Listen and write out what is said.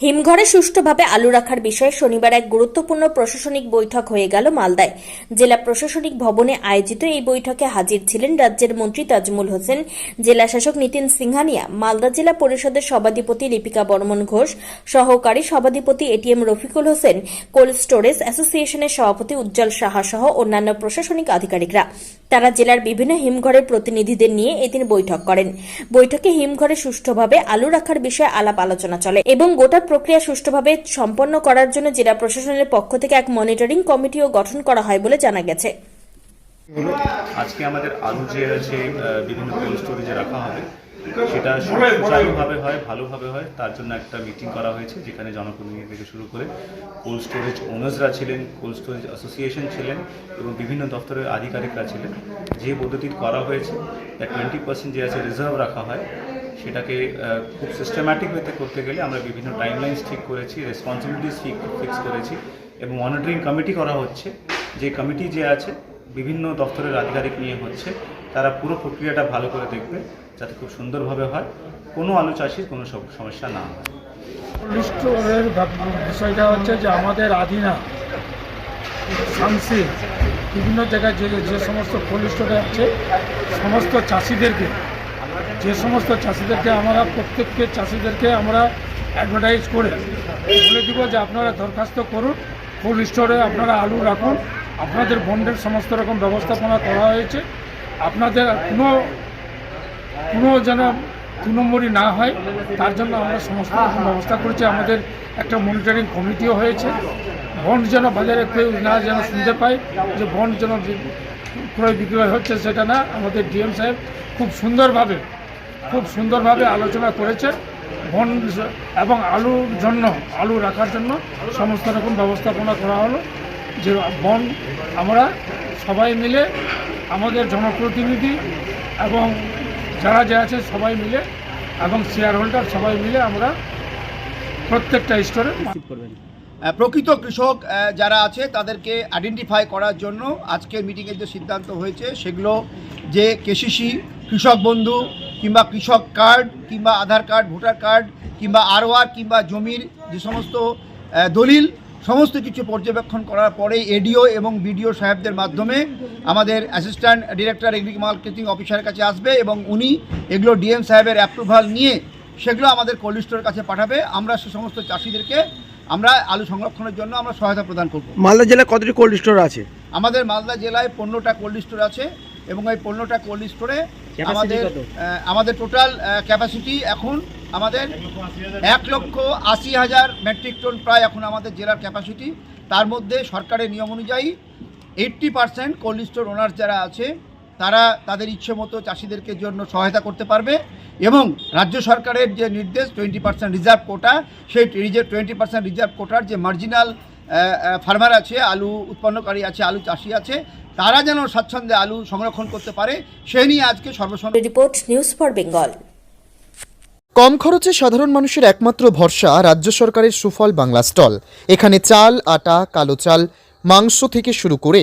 হিমঘরে সুষ্ঠুভাবে আলু রাখার বিষয়ে শনিবার এক গুরুত্বপূর্ণ প্রশাসনিক বৈঠক হয়ে গেল মালদায়। জেলা প্রশাসনিক ভবনে আয়োজিত এই বৈঠকে হাজির ছিলেন রাজ্যের মন্ত্রী তাজমুল হোসেন, জেলা শাসক নিতিন সিংহানিয়া, মালদা জেলা পরিষদের সভাধিপতি লিপিকা বর্মন ঘোষ, সহকারী সভাধিপতি ATM Rafikul Hossain, cold storage অ্যাসোসিয়েশনের সভাপতি উজ্জ্বল সাহা সহ অন্যান্য প্রশাসনিক আধিকারিকরা। তারা জেলার বিভিন্ন হিমঘরের প্রতিনিধিদের নিয়ে এদিন বৈঠক করেন। বৈঠকে হিমঘরে সুষ্ঠুভাবে আলু রাখার বিষয়ে আলাপ আলোচনা চলে এবং গোটা প্রক্রিয়া সুষ্ঠুভাবে সম্পন্ন করার জন্য জেলা প্রশাসনের পক্ষ থেকে এক মনিটরিং কমিটিও গঠন করা হয় বলে জানা গেছে। আজকে আমাদের আলু যে আছে বিভিন্ন কোল্ড স্টোরেজে রাখা হবে, সেটা সুচারুভাবে হয়, ভালোভাবে হয়। তার জন্য একটা মিটিং করা হয়েছে, যেখানে জনপ্রতিনিধি থেকে শুরু করে কোল্ড স্টোরেজ ওনার্সরা ছিলেন কোল্ড স্টোরেজ অ্যাসোসিয়েশন ছিলেন এবং বিভিন্ন দপ্তরের আধিকারিকরা ছিলেন। যে পদ্ধতি করা হয়েছে টোয়েন্টি পার্সেন্ট যে আছে রিজার্ভ রাখা হয়। সেটাকে খুব সিস্টেম্যাটিক ওয়েতে করতে গেলে আমরা বিভিন্ন টাইমলাইন্স ঠিক করেছি রেসপন্সিবিলিটিস ফিক্স করেছি এবং মনিটরিং কমিটি করা হচ্ছে। যে কমিটি যে আছে, বিভিন্ন দপ্তরের আধিকারিক নিয়ে হচ্ছে, তারা পুরো প্রক্রিয়াটা ভালো করে দেখবে যাতে খুব সুন্দরভাবে হয়। কোনো আলু চাষির কোনো সমস্যা না হয়। ব্যাপ- বিষয়টা হচ্ছে যে আমাদের শামসি বিভিন্ন জায়গায় যে যে সমস্ত কোল্ড স্টোরে আছে, সমস্ত চাষিদেরকে যে সমস্ত চাষিদেরকে আমরা, প্রত্যেককে চাষিদেরকে আমরা অ্যাডভার্টাইজ করে বলে দিব যে আপনারা দরখাস্ত করুন কোল্ড স্টোরে আপনারা আলু রাখুন, আপনাদের বন্ডের সমস্ত রকম ব্যবস্থাপনা করা হয়েছে। আপনাদের কোনো কোনো যেন দু নম্বরই না হয়, তার জন্য আমরা সমস্ত রকম ব্যবস্থা করেছি। আমাদের একটা মনিটরিং কমিটিও হয়েছে। বন্ড যেন বাজারে কেউ না যেন শুনতে পায়, যে বন্ড যেন ক্রয় বিক্রয় হচ্ছে সেটা না আমাদের ডিএম সাহেব খুব সুন্দরভাবে খুব সুন্দরভাবে আলোচনা করেছেন। বন্ড এবং আলুর জন্য আলু রাখার জন্য সমস্ত রকম ব্যবস্থাপনা করা হলো। যে বন আমরা সবাই মিলে আমাদের জনপ্রতিনিধি এবং যারা যে আছে সবাই মিলে এবং শেয়ার হোল্ডার সবাই মিলে আমরা প্রত্যেকটা স্টোরে আহ, প্রকৃত কৃষক যারা আছে তাদেরকে আইডেন্টিফাই করার জন্য আজকের মিটিংয়ের যে সিদ্ধান্ত হয়েছে সেগুলো যে কেসিসি কৃষক বন্ধু কিংবা কৃষক কার্ড কিংবা আধার কার্ড ভোটার কার্ড কিংবা আরওয়ার কিংবা জমির যে সমস্ত দলিল সমস্ত কিছু পর্যবেক্ষণ করার পরে এডিও এবং বিডিও সাহেবদের মাধ্যমে আমাদের অ্যাসিস্ট্যান্ট ডিরেক্টর এগ্রি মার্কেটিং অফিসারের কাছে আসবে এবং উনি এগুলো ডিএম সাহেবের অ্যাপ্রুভাল নিয়ে সেগুলো আমাদের কোল্ড কাছে পাঠাবে। আমরা সে সমস্ত চাষিদেরকে আমরা আলু সংরক্ষণের জন্য আমরা সহায়তা প্রদান করব। মালদা জেলায় কতটি কোল্ড স্টোর আছে? আমাদের মালদা জেলায় পনেরোটা কোল্ড স্টোর আছে এবং এই পনেরোটা কোল্ড স্টোরে আমাদের আমাদের টোটাল ক্যাপাসিটি এখন আমাদের এক লক্ষ আশি হাজার মেট্রিক টন প্রায় এখন আমাদের জেলার ক্যাপাসিটি তার মধ্যে সরকারের নিয়ম অনুযায়ী eighty percent cold store owner যারা আছে তারা তাদের ইচ্ছে মতো চাষিদেরকে জন্য সহায়তা করতে পারবে এবং রাজ্য সরকারের যে নির্দেশ টোয়েন্টি পার্সেন্ট রিজার্ভ কোটা সেই টোয়েন্টি পার্সেন্ট রিজার্ভ কোটার যে মার্জিনাল ফার্মার আছে আলু উৎপন্নকারী আছে আলু চাষি আছে তারা যেন স্বাচ্ছন্দ্যে আলু সংরক্ষণ করতে পারে সেই নিয়ে আজকে সর্বসম্মত রিপোর্ট নিউজ ফর বেঙ্গল কম খরচে সাধারণ মানুষের একমাত্র ভরসা রাজ্য সরকারের সুফল বাংলা স্টল। এখানে চাল আটা কালো চাল মাংস থেকে শুরু করে